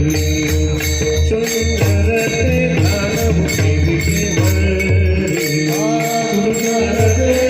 सुंदर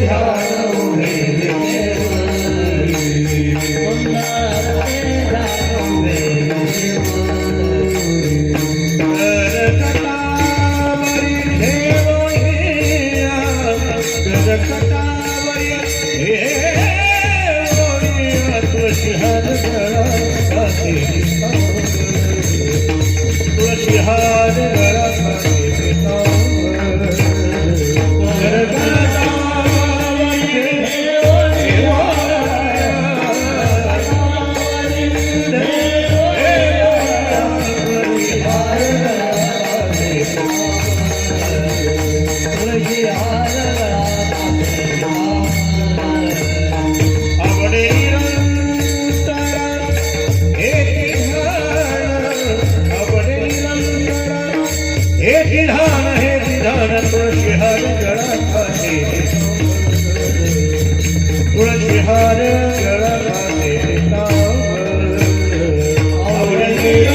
ध्यान विधान हे विधान तुळशी हार जळाखाते तुळशी हार जळाखाते तुळशी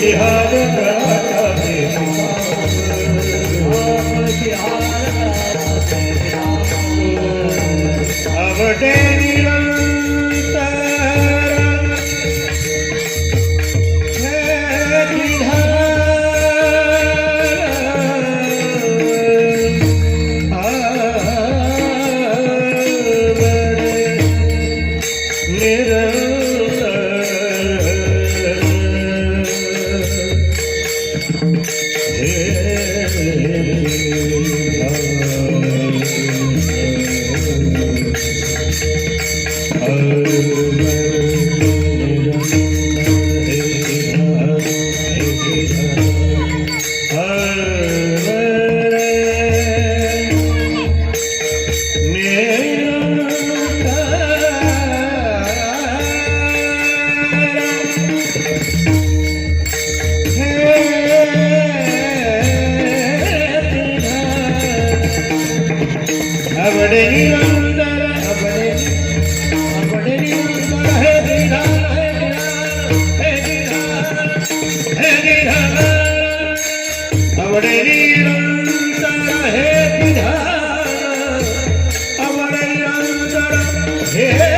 Bihar Bihar Hey, hey. Yeah.